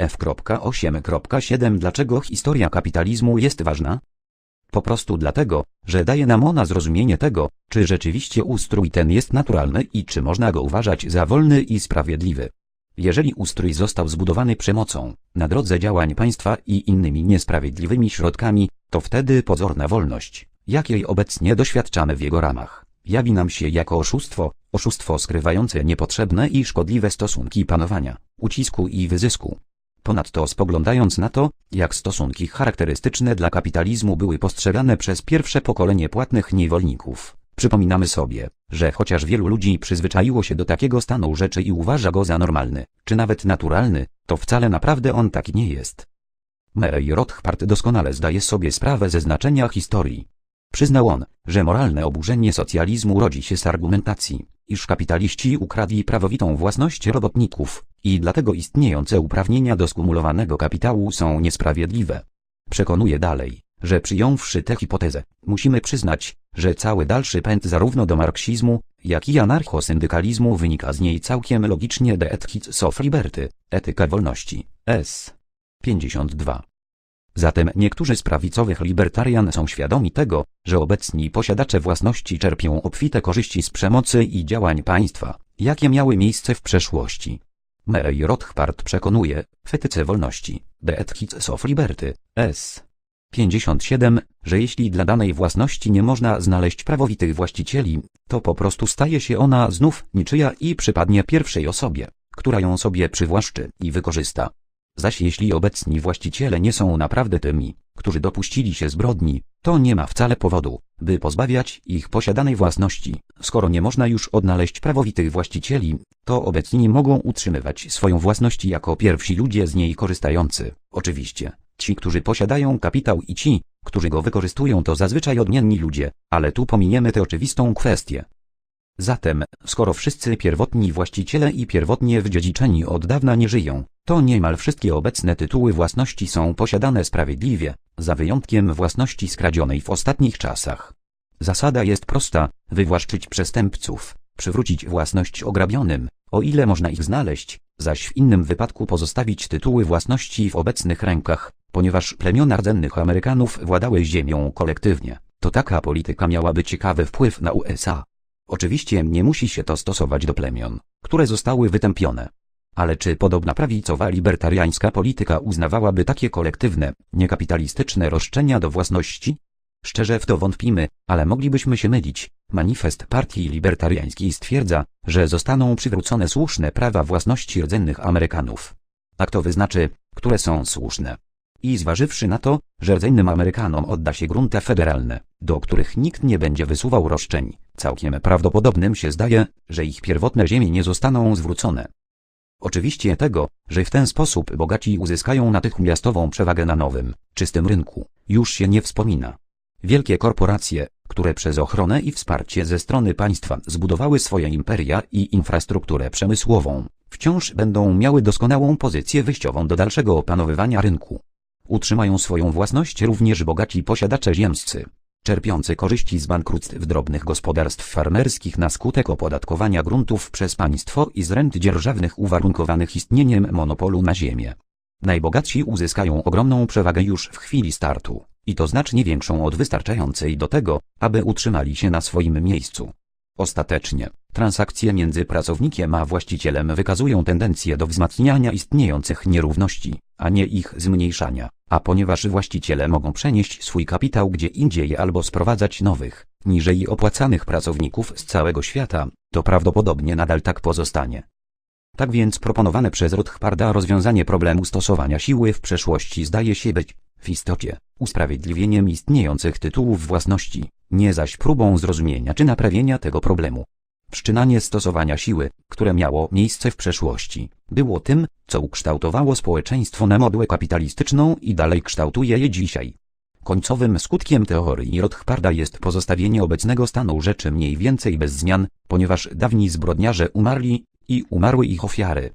F.8.7 Dlaczego historia kapitalizmu jest ważna? Po prostu dlatego, że daje nam ona zrozumienie tego, czy rzeczywiście ustrój ten jest naturalny i czy można go uważać za wolny i sprawiedliwy. Jeżeli ustrój został zbudowany przemocą, na drodze działań państwa i innymi niesprawiedliwymi środkami, to wtedy pozorna wolność, jakiej obecnie doświadczamy w jego ramach, jawi nam się jako oszustwo, oszustwo skrywające niepotrzebne i szkodliwe stosunki panowania, ucisku i wyzysku. Ponadto spoglądając na to, jak stosunki charakterystyczne dla kapitalizmu były postrzegane przez pierwsze pokolenie płatnych niewolników, przypominamy sobie, że chociaż wielu ludzi przyzwyczaiło się do takiego stanu rzeczy i uważa go za normalny, czy nawet naturalny, to wcale naprawdę on tak nie jest. Murray Rothbard doskonale zdaje sobie sprawę ze znaczenia historii. Przyznał on, że moralne oburzenie socjalizmu rodzi się z argumentacji, iż kapitaliści ukradli prawowitą własność robotników i dlatego istniejące uprawnienia do skumulowanego kapitału są niesprawiedliwe. Przekonuje dalej, że przyjąwszy tę hipotezę, musimy przyznać, że cały dalszy pęd zarówno do marksizmu, jak i anarchosyndykalizmu wynika z niej całkiem logicznie de Ethics of Liberty, etyka wolności, s. 52. Zatem niektórzy z prawicowych libertarian są świadomi tego, że obecni posiadacze własności czerpią obfite korzyści z przemocy i działań państwa, jakie miały miejsce w przeszłości. Murray Rothbard przekonuje, w etyce wolności, The Ethics of Liberty, s. 57, że jeśli dla danej własności nie można znaleźć prawowitych właścicieli, to po prostu staje się ona znów niczyja i przypadnie pierwszej osobie, która ją sobie przywłaszczy i wykorzysta. Zaś jeśli obecni właściciele nie są naprawdę tymi, którzy dopuścili się zbrodni, to nie ma wcale powodu, by pozbawiać ich posiadanej własności. Skoro nie można już odnaleźć prawowitych właścicieli, to obecni mogą utrzymywać swoją własność jako pierwsi ludzie z niej korzystający. Oczywiście, ci, którzy posiadają kapitał i ci, którzy go wykorzystują to zazwyczaj odmienni ludzie, ale tu pominiemy tę oczywistą kwestię. Zatem, skoro wszyscy pierwotni właściciele i pierwotnie wydziedziczeni od dawna nie żyją, to niemal wszystkie obecne tytuły własności są posiadane sprawiedliwie, za wyjątkiem własności skradzionej w ostatnich czasach. Zasada jest prosta, wywłaszczyć przestępców, przywrócić własność ograbionym, o ile można ich znaleźć, zaś w innym wypadku pozostawić tytuły własności w obecnych rękach, ponieważ plemiona rdzennych Amerykanów władały ziemią kolektywnie. To taka polityka miałaby ciekawy wpływ na USA. Oczywiście nie musi się to stosować do plemion, które zostały wytępione. Ale czy podobna prawicowa libertariańska polityka uznawałaby takie kolektywne, niekapitalistyczne roszczenia do własności? Szczerze w to wątpimy, ale moglibyśmy się mylić. Manifest Partii Libertariańskiej stwierdza, że zostaną przywrócone słuszne prawa własności rdzennych Amerykanów. A kto wyznaczy, które są słuszne? I zważywszy na to, że rdzennym Amerykanom odda się grunty federalne, do których nikt nie będzie wysuwał roszczeń, całkiem prawdopodobnym się zdaje, że ich pierwotne ziemie nie zostaną zwrócone. Oczywiście tego, że w ten sposób bogaci uzyskają natychmiastową przewagę na nowym, czystym rynku, już się nie wspomina. Wielkie korporacje, które przez ochronę i wsparcie ze strony państwa zbudowały swoje imperia i infrastrukturę przemysłową, wciąż będą miały doskonałą pozycję wyjściową do dalszego opanowywania rynku. Utrzymają swoją własność również bogaci posiadacze ziemscy, czerpiący korzyści z bankructw drobnych gospodarstw farmerskich na skutek opodatkowania gruntów przez państwo i z rent dzierżawnych uwarunkowanych istnieniem monopolu na ziemię. Najbogatsi uzyskają ogromną przewagę już w chwili startu, i to znacznie większą od wystarczającej do tego, aby utrzymali się na swoim miejscu. Ostatecznie, transakcje między pracownikiem a właścicielem wykazują tendencję do wzmacniania istniejących nierówności, a nie ich zmniejszania, a ponieważ właściciele mogą przenieść swój kapitał gdzie indziej albo sprowadzać nowych, niżej opłacanych pracowników z całego świata, to prawdopodobnie nadal tak pozostanie. Tak więc proponowane przez Rothbarda rozwiązanie problemu stosowania siły w przeszłości zdaje się być, w istocie, usprawiedliwieniem istniejących tytułów własności, nie zaś próbą zrozumienia czy naprawienia tego problemu. Wszczynanie stosowania siły, które miało miejsce w przeszłości, było tym, co ukształtowało społeczeństwo na modłę kapitalistyczną i dalej kształtuje je dzisiaj. Końcowym skutkiem teorii Rothbarda jest pozostawienie obecnego stanu rzeczy mniej więcej bez zmian, ponieważ dawni zbrodniarze umarli i umarły ich ofiary.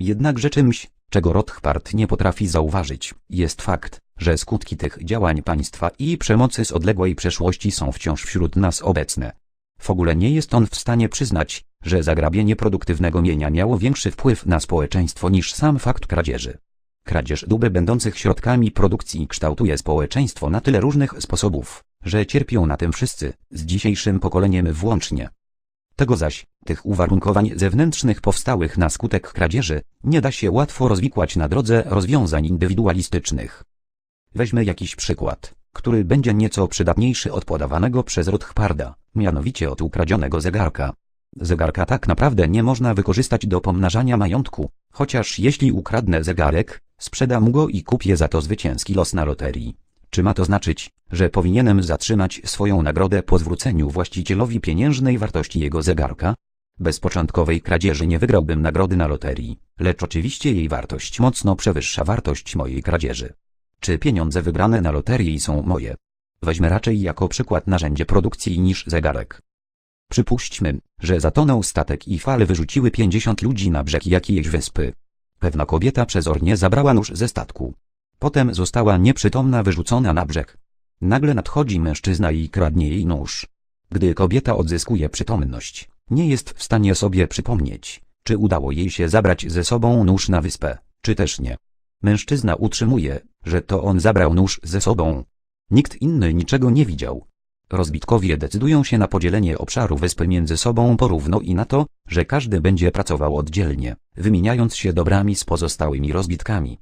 Jednakże czymś, czego Rothbard nie potrafi zauważyć, jest fakt, że skutki tych działań państwa i przemocy z odległej przeszłości są wciąż wśród nas obecne. W ogóle nie jest on w stanie przyznać, że zagrabienie produktywnego mienia miało większy wpływ na społeczeństwo niż sam fakt kradzieży. Kradzież dóbr będących środkami produkcji kształtuje społeczeństwo na tyle różnych sposobów, że cierpią na tym wszyscy, z dzisiejszym pokoleniem włącznie. Tego zaś, tych uwarunkowań zewnętrznych powstałych na skutek kradzieży, nie da się łatwo rozwikłać na drodze rozwiązań indywidualistycznych. Weźmy jakiś przykład, który będzie nieco przydatniejszy od podawanego przez Rothbarda, mianowicie od ukradzionego zegarka. Zegarka tak naprawdę nie można wykorzystać do pomnażania majątku, chociaż jeśli ukradnę zegarek, sprzedam go i kupię za to zwycięski los na loterii. Czy ma to znaczyć, że powinienem zatrzymać swoją nagrodę po zwróceniu właścicielowi pieniężnej wartości jego zegarka? Bez początkowej kradzieży nie wygrałbym nagrody na loterii, lecz oczywiście jej wartość mocno przewyższa wartość mojej kradzieży. Czy pieniądze wybrane na loterii są moje? Weźmy raczej jako przykład narzędzie produkcji niż zegarek. Przypuśćmy, że zatonął statek i fale wyrzuciły 50 ludzi na brzeg jakiejś wyspy. Pewna kobieta przezornie zabrała nóż ze statku. Potem została nieprzytomna wyrzucona na brzeg. Nagle nadchodzi mężczyzna i kradnie jej nóż. Gdy kobieta odzyskuje przytomność, nie jest w stanie sobie przypomnieć, czy udało jej się zabrać ze sobą nóż na wyspę, czy też nie. Mężczyzna utrzymuje, że to on zabrał nóż ze sobą. Nikt inny niczego nie widział. Rozbitkowie decydują się na podzielenie obszaru wyspy między sobą porówno i na to, że każdy będzie pracował oddzielnie, wymieniając się dobrami z pozostałymi rozbitkami.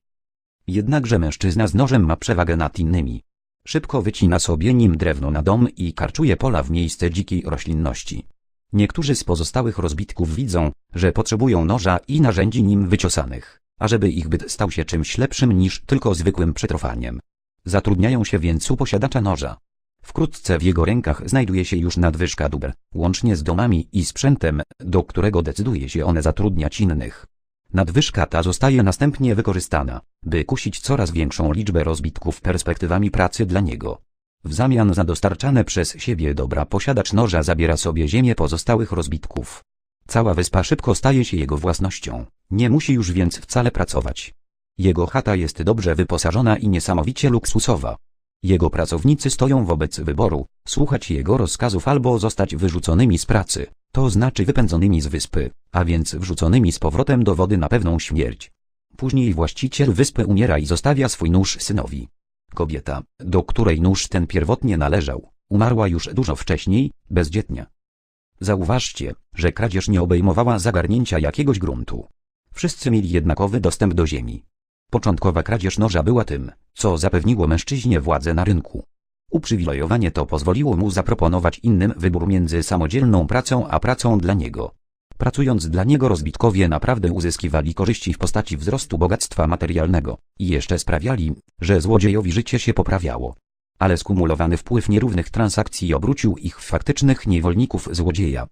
Jednakże mężczyzna z nożem ma przewagę nad innymi. Szybko wycina sobie nim drewno na dom i karczuje pola w miejsce dzikiej roślinności. Niektórzy z pozostałych rozbitków widzą, że potrzebują noża i narzędzi nim wyciosanych, ażeby ich byt stał się czymś lepszym niż tylko zwykłym przetrwaniem. Zatrudniają się więc u posiadacza noża. Wkrótce w jego rękach znajduje się już nadwyżka dóbr, łącznie z domami i sprzętem, do którego decyduje się one zatrudniać innych. Nadwyżka ta zostaje następnie wykorzystana, by kusić coraz większą liczbę rozbitków perspektywami pracy dla niego. W zamian za dostarczane przez siebie dobra posiadacz noża zabiera sobie ziemię pozostałych rozbitków. Cała wyspa szybko staje się jego własnością, nie musi już więc wcale pracować. Jego chata jest dobrze wyposażona i niesamowicie luksusowa. Jego pracownicy stoją wobec wyboru, słuchać jego rozkazów albo zostać wyrzuconymi z pracy, to znaczy wypędzonymi z wyspy, a więc wrzuconymi z powrotem do wody na pewną śmierć. Później właściciel wyspy umiera i zostawia swój nóż synowi. Kobieta, do której nóż ten pierwotnie należał, umarła już dużo wcześniej, bezdzietnia. Zauważcie, że kradzież nie obejmowała zagarnięcia jakiegoś gruntu. Wszyscy mieli jednakowy dostęp do ziemi. Początkowa kradzież noża była tym, co zapewniło mężczyźnie władzę na rynku. Uprzywilejowanie to pozwoliło mu zaproponować innym wybór między samodzielną pracą a pracą dla niego. Pracując dla niego rozbitkowie naprawdę uzyskiwali korzyści w postaci wzrostu bogactwa materialnego i jeszcze sprawiali, że złodziejowi życie się poprawiało. Ale skumulowany wpływ nierównych transakcji obrócił ich w faktycznych niewolników złodzieja.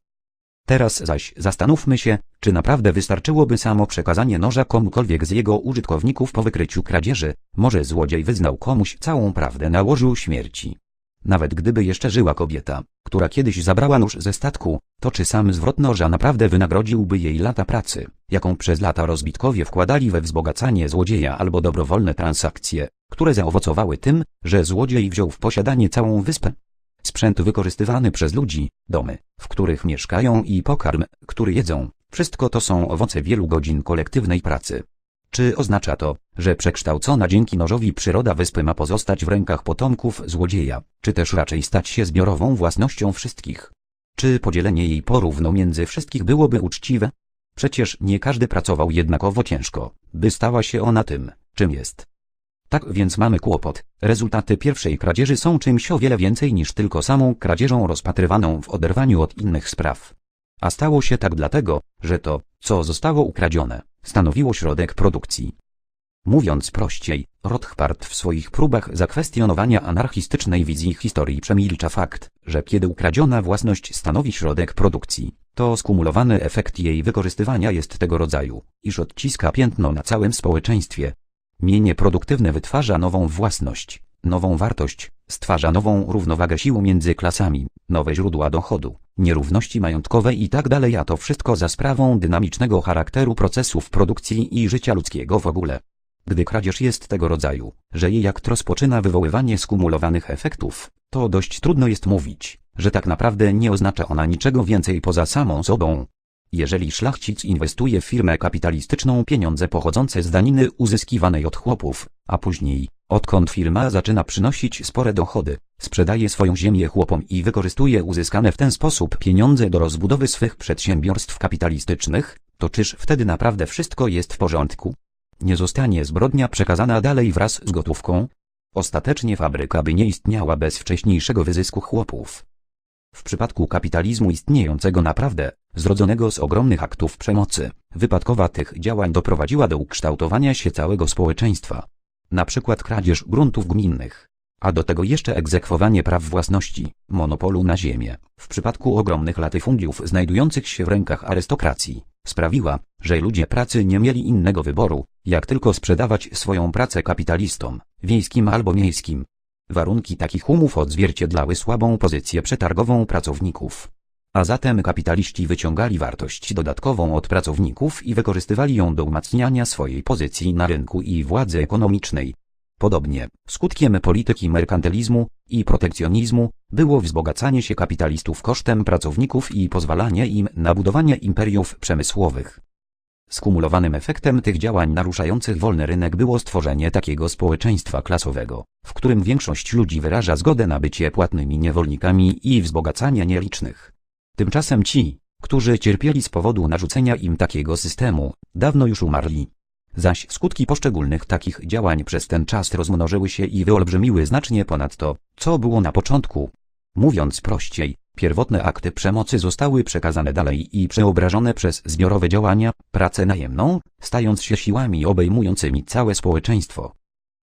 Teraz zaś zastanówmy się, czy naprawdę wystarczyłoby samo przekazanie noża komukolwiek z jego użytkowników po wykryciu kradzieży, może złodziej wyznał komuś całą prawdę na łożu śmierci. Nawet gdyby jeszcze żyła kobieta, która kiedyś zabrała nóż ze statku, to czy sam zwrot noża naprawdę wynagrodziłby jej lata pracy, jaką przez lata rozbitkowie wkładali we wzbogacanie złodzieja albo dobrowolne transakcje, które zaowocowały tym, że złodziej wziął w posiadanie całą wyspę? Sprzęt wykorzystywany przez ludzi, domy, w których mieszkają i pokarm, który jedzą, wszystko to są owoce wielu godzin kolektywnej pracy. Czy oznacza to, że przekształcona dzięki nożowi przyroda wyspy ma pozostać w rękach potomków złodzieja, czy też raczej stać się zbiorową własnością wszystkich? Czy podzielenie jej porówno między wszystkich byłoby uczciwe? Przecież nie każdy pracował jednakowo ciężko, by stała się ona tym, czym jest. Tak więc mamy kłopot. Rezultaty pierwszej kradzieży są czymś o wiele więcej niż tylko samą kradzieżą rozpatrywaną w oderwaniu od innych spraw. A stało się tak dlatego, że to, co zostało ukradzione, stanowiło środek produkcji. Mówiąc prościej, Rothbard w swoich próbach zakwestionowania anarchistycznej wizji historii przemilcza fakt, że kiedy ukradziona własność stanowi środek produkcji, to skumulowany efekt jej wykorzystywania jest tego rodzaju, iż odciska piętno na całym społeczeństwie, Mienie produktywne wytwarza nową własność, nową wartość, stwarza nową równowagę sił między klasami, nowe źródła dochodu, nierówności majątkowe i tak a to wszystko za sprawą dynamicznego charakteru procesów produkcji i życia ludzkiego w ogóle. Gdy kradzież jest tego rodzaju, że jej akt rozpoczyna wywoływanie skumulowanych efektów, to dość trudno jest mówić, że tak naprawdę nie oznacza ona niczego więcej poza samą sobą. Jeżeli szlachcic inwestuje w firmę kapitalistyczną pieniądze pochodzące z daniny uzyskiwanej od chłopów, a później, odkąd firma zaczyna przynosić spore dochody, sprzedaje swoją ziemię chłopom i wykorzystuje uzyskane w ten sposób pieniądze do rozbudowy swych przedsiębiorstw kapitalistycznych, to czyż wtedy naprawdę wszystko jest w porządku? Nie zostanie zbrodnia przekazana dalej wraz z gotówką? Ostatecznie fabryka by nie istniała bez wcześniejszego wyzysku chłopów. W przypadku kapitalizmu istniejącego naprawdę, zrodzonego z ogromnych aktów przemocy, wypadkowa tych działań doprowadziła do ukształtowania się całego społeczeństwa. Na przykład kradzież gruntów gminnych. A do tego jeszcze egzekwowanie praw własności, monopolu na ziemię, w przypadku ogromnych latyfundiów znajdujących się w rękach arystokracji, sprawiła, że ludzie pracy nie mieli innego wyboru, jak tylko sprzedawać swoją pracę kapitalistom, wiejskim albo miejskim, Warunki takich umów odzwierciedlały słabą pozycję przetargową pracowników. A zatem kapitaliści wyciągali wartość dodatkową od pracowników i wykorzystywali ją do umacniania swojej pozycji na rynku i władzy ekonomicznej. Podobnie, skutkiem polityki merkantylizmu i protekcjonizmu było wzbogacanie się kapitalistów kosztem pracowników i pozwalanie im na budowanie imperiów przemysłowych. Skumulowanym efektem tych działań naruszających wolny rynek było stworzenie takiego społeczeństwa klasowego, w którym większość ludzi wyraża zgodę na bycie płatnymi niewolnikami i wzbogacanie nielicznych. Tymczasem ci, którzy cierpieli z powodu narzucenia im takiego systemu, dawno już umarli. Zaś skutki poszczególnych takich działań przez ten czas rozmnożyły się i wyolbrzymiły znacznie ponad to, co było na początku. Mówiąc prościej, Pierwotne akty przemocy zostały przekazane dalej i przeobrażone przez zbiorowe działania, pracę najemną, stając się siłami obejmującymi całe społeczeństwo.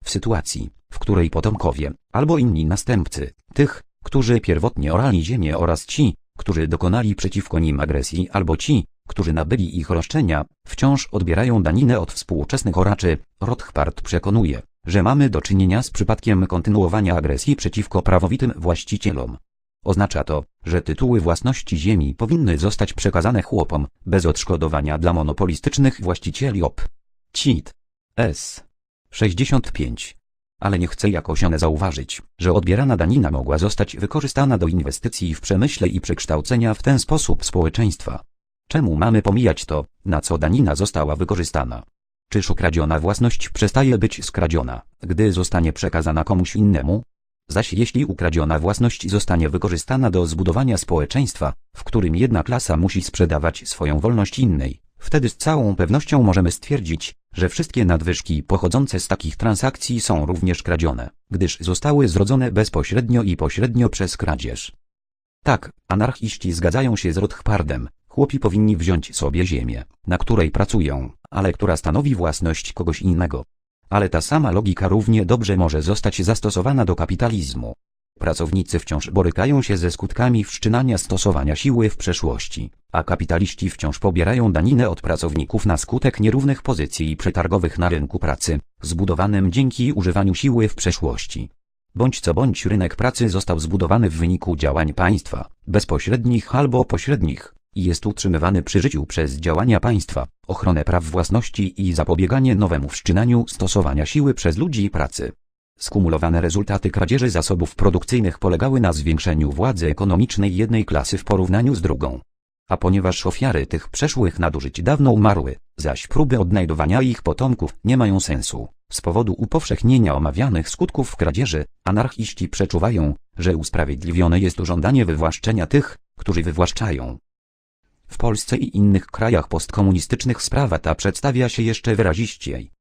W sytuacji, w której potomkowie, albo inni następcy, tych, którzy pierwotnie orali ziemię oraz ci, którzy dokonali przeciwko nim agresji albo ci, którzy nabyli ich roszczenia, wciąż odbierają daninę od współczesnych oraczy, Rothbard przekonuje, że mamy do czynienia z przypadkiem kontynuowania agresji przeciwko prawowitym właścicielom. Oznacza to, że tytuły własności ziemi powinny zostać przekazane chłopom, bez odszkodowania dla monopolistycznych właścicieli OP. CIT. S. 65. Ale nie chcę jakoś one zauważyć, że odbierana danina mogła zostać wykorzystana do inwestycji w przemyśle i przekształcenia w ten sposób społeczeństwa. Czemu mamy pomijać to, na co danina została wykorzystana? Czyż okradziona własność przestaje być skradziona, gdy zostanie przekazana komuś innemu? Zaś jeśli ukradziona własność zostanie wykorzystana do zbudowania społeczeństwa, w którym jedna klasa musi sprzedawać swoją wolność innej, wtedy z całą pewnością możemy stwierdzić, że wszystkie nadwyżki pochodzące z takich transakcji są również kradzione, gdyż zostały zrodzone bezpośrednio i pośrednio przez kradzież. Tak, anarchiści zgadzają się z Rothbardem, chłopi powinni wziąć sobie ziemię, na której pracują, ale która stanowi własność kogoś innego, ale ta sama logika równie dobrze może zostać zastosowana do kapitalizmu. Pracownicy wciąż borykają się ze skutkami wszczynania stosowania siły w przeszłości, a kapitaliści wciąż pobierają daninę od pracowników na skutek nierównych pozycji przetargowych na rynku pracy, zbudowanym dzięki używaniu siły w przeszłości. Bądź co bądź rynek pracy został zbudowany w wyniku działań państwa, bezpośrednich albo pośrednich, i jest utrzymywany przy życiu przez działania państwa, ochronę praw własności i zapobieganie nowemu wszczynaniu stosowania siły przez ludzi pracy. Skumulowane rezultaty kradzieży zasobów produkcyjnych polegały na zwiększeniu władzy ekonomicznej jednej klasy w porównaniu z drugą. A ponieważ ofiary tych przeszłych nadużyć dawno umarły, zaś próby odnajdowania ich potomków nie mają sensu. Z powodu upowszechnienia omawianych skutków kradzieży, anarchiści przeczuwają, że usprawiedliwione jest żądanie wywłaszczenia tych, którzy wywłaszczają. W Polsce i innych krajach postkomunistycznych sprawa ta przedstawia się jeszcze wyraziściej.